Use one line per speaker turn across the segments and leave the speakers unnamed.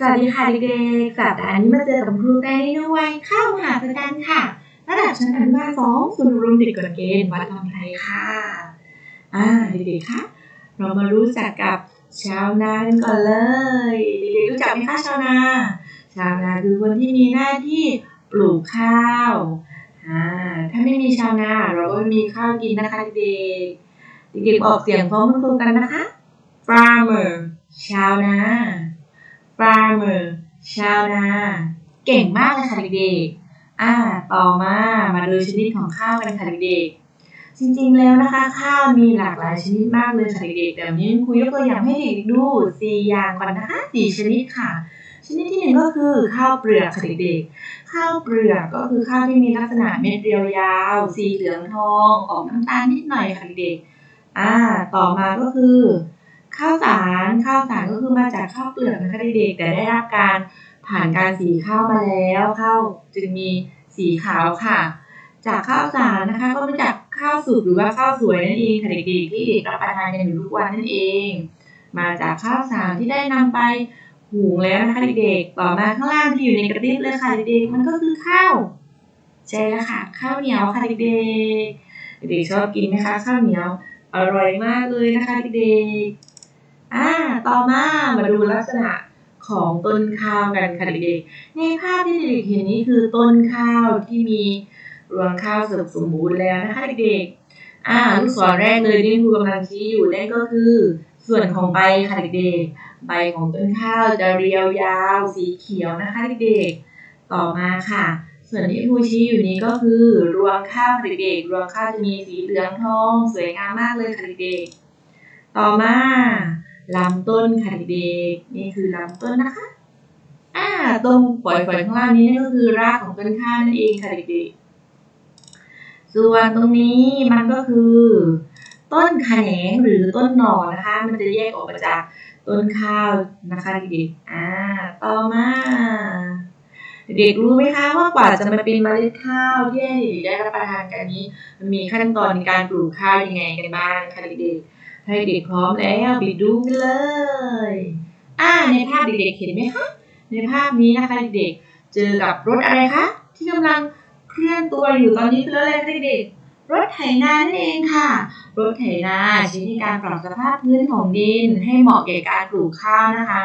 สวัสดีค่ะเด็กๆสัปดาห์นี้มาเจอกับครูได้ในวัยเข้ามหาสจรรย์ค่ะ ระดับชั้นอนุบาลสองส่วนรวมเด็กกฎเกณฑ์วัดลำไทยค่ะ อ่าเด็กๆคะเรามารู้จักกับชาวนากันก่อนเลยเด็กๆรู้จักไหมคะชาวนา ชาวนาคือคนที่มีหน้าที่ปลูกข้าวอ่าถ้าไม่มีชาวนาเราก็ไม่มีข้าวกินนะคะเด็กๆเด็กๆออกเสียงพร้อมคุณครูกันนะคะ farmer ชาวนา farmer ชาวนา เก่งมากเลยค่ะเด็กๆอ่าต่อมามาดูชนิดของข้าวกันค่ะเด็กๆจริงๆแล้วนะคะ ข้าวมีหลากหลายชนิดมากเลยค่ะเด็กๆแต่วันนี้ครูยกตัวอย่างให้เด็กๆดูสี่อย่างก่อนนะคะสี่ชนิดค่ะชนิดที่หนึ่งก็คือข้าวเปลือกค่ะเด็กๆ ข้าวเปลือกก็คือข้าวที่มีลักษณะเม็ดเรียวยาว สีเหลืองทอง ออกน้ำตาลนิดหน่อยค่ะเด็กๆ อ่า ต่อมาก็คือ ข้าวสารข้าวสารก็คือมาจากข้าวเปลือกนะคะเด็กๆแต่ได้รับการผ่านการสีข้าวมาแล้วข้าวจึงมีสีขาวค่ะ จากข้าวสารนะคะก็มาจากข้าวสุกหรือว่าข้าวสวยนั่นเองค่ะเด็กๆที่เด็กรับประทานกันอยู่ทุกวันนั่นเอง มาจากข้าวสารที่ได้นำไปหุงแล้วนะคะเด็กๆต่อมาข้างล่างที่อยู่ในกระติบเลยค่ะเด็กๆมันก็คือข้าวใช่แล้วค่ะข้าวเหนียวค่ะเด็กๆเด็กๆชอบกินไหมคะข้าวเหนียวอร่อยมากเลยนะคะเด็กๆ อ่าต่อมามาดูลักษณะของต้นข้าวกันค่ะเด็กๆในภาพที่เด็กๆเห็นนี้คือต้นข้าวที่มีรวงข้าวเสมบูรณ์แล้วนะคะเด็กๆอ่าลูกศรแรกเลยที่ครูกำลังชี้อยู่นั่นก็คือ ส่วนของใบค่ะเด็กๆใบของต้นข้าวจะเรียวยาวสีเขียวนะคะเด็กๆต่อมาค่ะ ส่วนที่ครูชี้อยู่นี้ก็คือรวงข้าวค่ะเด็กๆรวงข้าวจะมีสีเหลืองทอง สวยงามมากเลยค่ะเด็กๆต่อมา ลำต้นค่ะเด็กๆนี่คือลำต้นนะคะอ่าตรงฝอยๆข้างล่างนี้นั่นก็คือรากของต้นข้าวนั่นเองค่ะเด็กๆส่วนตรงนี้มันก็คือ ต้นขแขนงหรือต้นหน่อนะคะ มันจะแยกออกมาจากต้นข้าวนะคะเด็กๆอ่าต่อมาเด็กรู้ไหมคะว่ากว่าจะมาเป็นเมล็ดข้าวที่ให้ได้รับประทานกันนี้ มันมีขั้นตอนในการปลูกข้าวยังไงกันบ้างคะเด็กๆ ให้เด็กพร้อมแล้วไปดูกันเลย อ่า ในภาพเด็กๆเห็นไหมคะ ในภาพนี้นะคะเด็กๆเจอกับรถอะไรคะที่กำลังเคลื่อนตัวอยู่ตอนนี้คือรถอะไรคะเด็กๆรถไถนานั่นเองค่ะ รถไถนาใช้ในการปรับสภาพพื้นของดิน ให้เหมาะแก่การปลูกข้าวนะคะ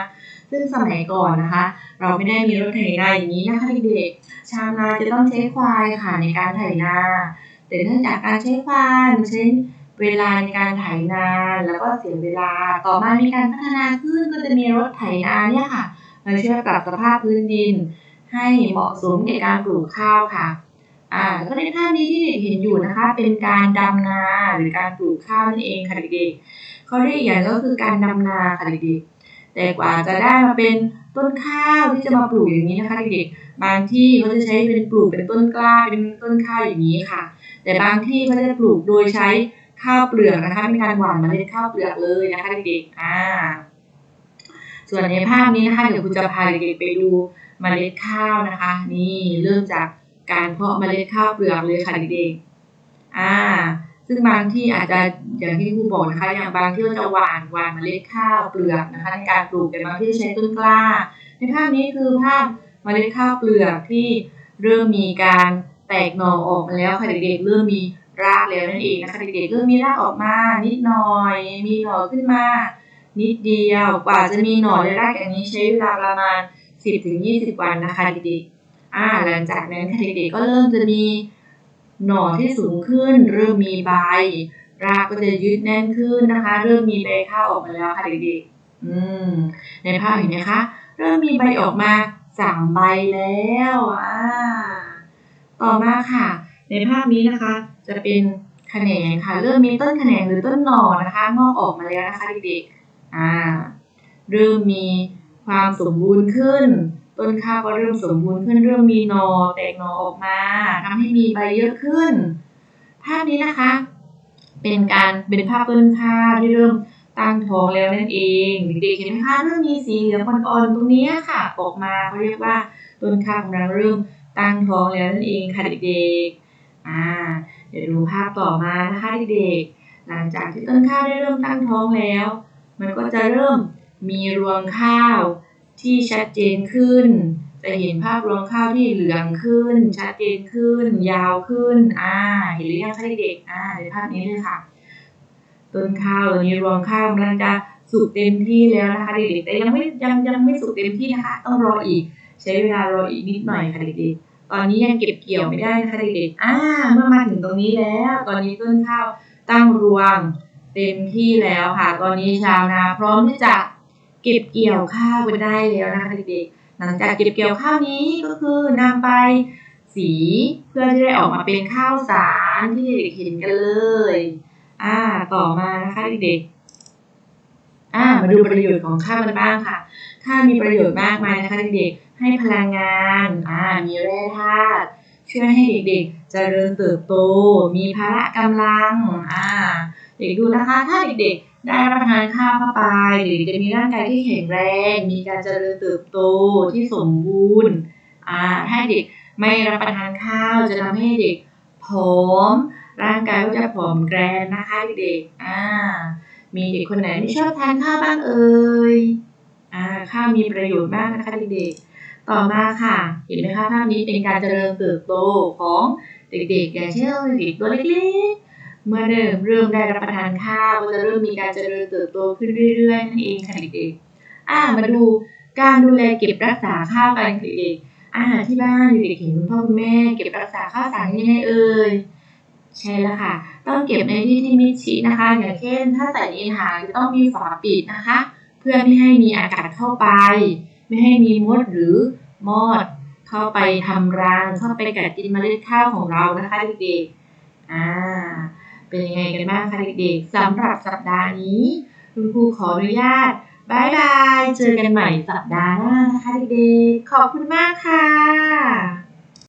ซึ่งสมัยก่อนนะคะ เราไม่ได้มีรถไถนาอย่างนี้นะคะเด็กๆชาวนาจะต้องใช้ควายค่ะในการไถนาแต่เนื่องจากการใช้ควายมันใช้ เวลาในการไถนา แล้วก็เสียเวลา ต่อมามีการพัฒนาขึ้นก็จะมีรถไถนาเนี่ยค่ะมาช่วยปรับสภาพพื้นดิน ให้เหมาะสมแก่การปลูกข้าวค่ะอ่าแล้วก็ในภาพนี้ที่เด็กเห็นอยู่นะคะ เป็นการดำนาหรือการปลูกข้าวนั่นเองค่ะเด็กๆเขาเรียกอย่างก็คือการดำนาค่ะเด็กๆแต่กว่าจะได้มาเป็นต้นข้าวที่จะมาปลูกอย่างนี้นะคะเด็กๆบางที่เขาจะใช้เป็นปลูกเป็นต้นกล้าเป็นต้นข้าวอย่างนี้ค่ะ แต่บางที่เขาจะปลูกโดยใช้ ข้าวเปลือกนะคะเป็นการหว่านเมล็ดข้าวเปลือกเลยนะคะเด็กๆอ่า ส่วนในภาพนี้นะคะเดี๋ยวคุณจะพาเด็กๆไปดูเมล็ดข้าวนะคะ นี่เริ่มจากการเพาะเมล็ดข้าวเปลือกเลยค่ะเด็กๆอ่า ซึ่งบางที่อาจจะอย่างที่ครูบอกนะคะ อย่างบางที่ก็จะหว่านหว่านเมล็ดข้าวเปลือกนะคะ ในการปลูกแต่บางที่ใช้ต้นกล้า ในภาพนี้คือภาพเมล็ดข้าวเปลือกที่เริ่มมีการแตกหน่อออกมาแล้วค่ะเด็กๆเริ่มมี รากแล้วนั่นเองนะคะเด็กๆเริ่มมีรากออกมานิดหน่อย มีหน่อขึ้นมา นิดเดียวกว่าจะมีหน่อและรากอย่างนี้ใช้เวลาประมาณ 10-20 วันนะคะเด็กๆอ่าหลังจากนั้นเด็กๆก็เริ่มจะมีหน่อที่สูงขึ้น เริ่มมีใบ รากก็จะยึดแน่นขึ้นนะคะ เริ่มมีใบข้าวออกมาแล้วค่ะเด็กๆอืมในภาพเห็นไหมคะเริ่มมีใบออกมาสามใบแล้วอ่าต่อมาค่ะ ในภาพนี้นะคะ จะเป็นแขนงค่ะ เริ่มมีต้นแขนงหรือต้นหน่อนะคะงอกออกมาแล้วนะคะเด็กๆอ่าเริ่มมีความสมบูรณ์ขึ้น ต้นข้าวก็เริ่มสมบูรณ์ขึ้น เริ่มมีหน่อแตกหน่อออกมาทำให้มีใบเยอะขึ้น ภาพนี้นะคะ เป็นการเป็นภาพต้นข้าวที่เริ่มตั้งท้องแล้วนั่นเองเด็กๆเห็นไหมคะเริ่มมีสีเหลืองอ่อนๆตรงนี้ค่ะ ออกมาเขาเรียกว่าต้นข้าวของเราเริ่มตั้งท้องแล้วนั่นเองค่ะเด็กๆอ่า เดี๋ยวดูภาพต่อมานะคะเด็กๆ หลังจากที่ต้นข้าวได้เริ่มตั้งท้องแล้ว มันก็จะเริ่มมีรวงข้าวที่ชัดเจนขึ้น จะเห็นภาพรวงข้าวที่เหลืองขึ้น ชัดเจนขึ้น ยาวขึ้น อ่า เห็นหรือยังคะเด็กๆ อ่าในภาพนี้เลยค่ะ ต้นข้าวตอนนี้รวงข้าวกำลังจะสุกเต็มที่แล้วนะคะเด็กๆ แต่ยังไม่ยังยังไม่สุกเต็มที่นะคะ ต้องรออีก ใช้เวลารออีกนิดหน่อยค่ะเด็กๆ ตอนนี้ยังเก็บเกี่ยวไม่ได้นะคะเด็กๆอ่าเมื่อมาถึงตรงนี้แล้ว ตอนนี้ต้นข้าวตั้งรวงเต็มที่แล้วค่ะ ตอนนี้ชาวนาพร้อมที่จะเก็บเกี่ยวข้าวกันได้แล้วนะคะเด็กๆ หลังจากเก็บเกี่ยวข้าวนี้ก็คือนำไปสีเพื่อที่ได้ออกมาเป็นข้าวสารที่เด็กๆเห็นกันเลย อ่า ต่อมานะคะเด็กๆ อ่ามาดูประโยชน์ของข้าวกันบ้างค่ะ ข้าวมีประโยชน์มากมายนะคะเด็กๆ ให้พลังงานอ่ามีแร่ธาตุช่วยให้เด็กๆเจริญเติบโต มีพละกำลังอ่าเด็กดูนะคะ ถ้าเด็กๆ ได้รับประทานข้าวเข้าไปเด็กๆจะมีร่างกายที่แข็งแรง มีการเจริญเติบโตที่สมบูรณ์อ่าถ้าเด็กไม่รับประทานข้าวจะทำให้เด็กผอม ร่างกายก็จะผอมแกรนนะคะเด็กๆอ่า มีเด็กคนไหนไม่ชอบทานข้าวบ้างเอ่ยอ่าข้าวมีประโยชน์มากนะคะเด็กๆ ต่อมาค่ะ เห็นไหมคะภาพนี้เป็นการเจริญเติบโตของเด็กๆอย่างเช่นเด็กตัวเล็กๆ เมื่อเริ่มเริ่มได้รับประทานข้าวก็จะเริ่มมีการเจริญเติบโตขึ้นเรื่อยๆนั่นเองค่ะเด็กๆอ่ามาดูการดูแลเก็บรักษาข้าวกันค่ะเด็กๆอ่าที่บ้านเด็กๆเห็นคุณพ่อคุณแม่เก็บรักษาข้าวสารยังไงเอ่ย ใช่แล้วค่ะ ต้องเก็บในที่ที่มิดชิดนะคะ อย่างเช่น ถ้าใส่ในถังจะต้องมีฝาปิดนะคะ เพื่อไม่ให้มีอากาศเข้าไป ไม่ให้มีมดหรือมอด เข้าไปทำรังเข้าไปกัดกินเมล็ดข้าวของเรานะคะเด็กๆอ่าเป็นยังไงกันบ้างคะเด็กๆสำหรับสัปดาห์นี้คุณครูขออนุญาตบายบาย เจอกันใหม่สัปดาห์หน้านะคะเด็กๆขอบคุณมากค่ะ